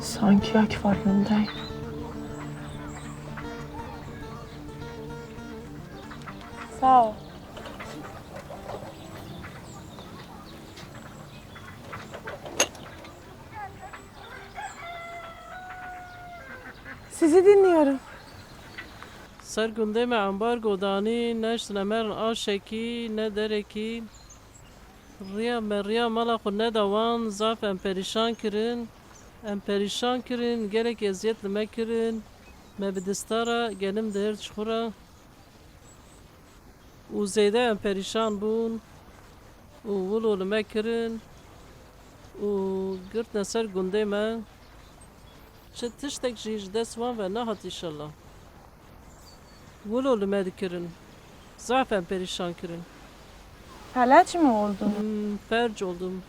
Sanki akvaryumdayım. Sağ ol. Sizi dinliyorum. Ser gundeme ambar godani ne şlemerin aşeki ne dereki. Riya merya mala xu nedawan zaf em perişan kirin. Em perişan kirin gerek eziyet lime kirin. Me bi distara gelim dehir çixura û zêde em perîşan bûn û wilo li me kirin. Û girtine ser gundê me çi tiştek jî ji dest wan ve nehat îşellah Wilo li me dikirin zaf em perîşan kirin Felç mi oldun? Hmm, felç oldum.